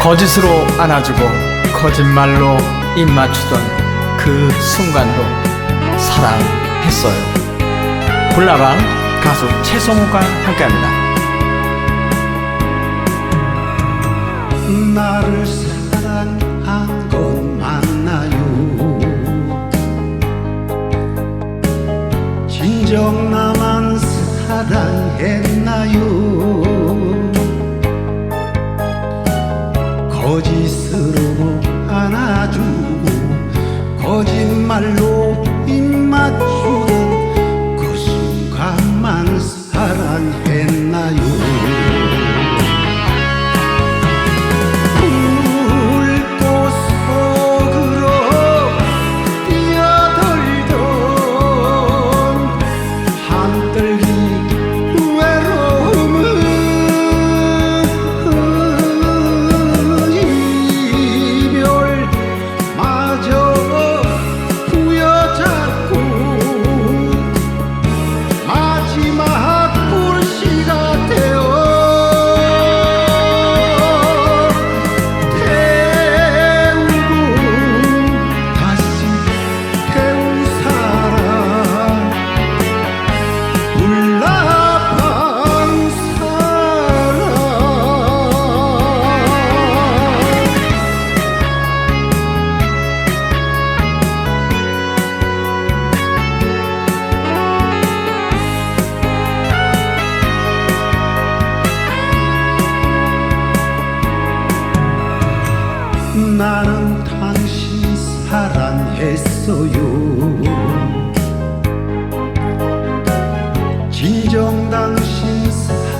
거짓으로 안아주고 거짓말로 입 맞추던 그 순간도 사랑했어요. 불나방 가수 최성우가 함께합니다. 나를 사랑한 건 맞나요 진정 나만 사랑했나요 거짓말로 나는 당신 사랑했어요. 진정 당신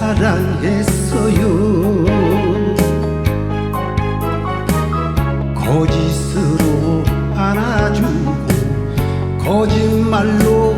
사랑했어요. 거짓으로 안아주고 거짓말로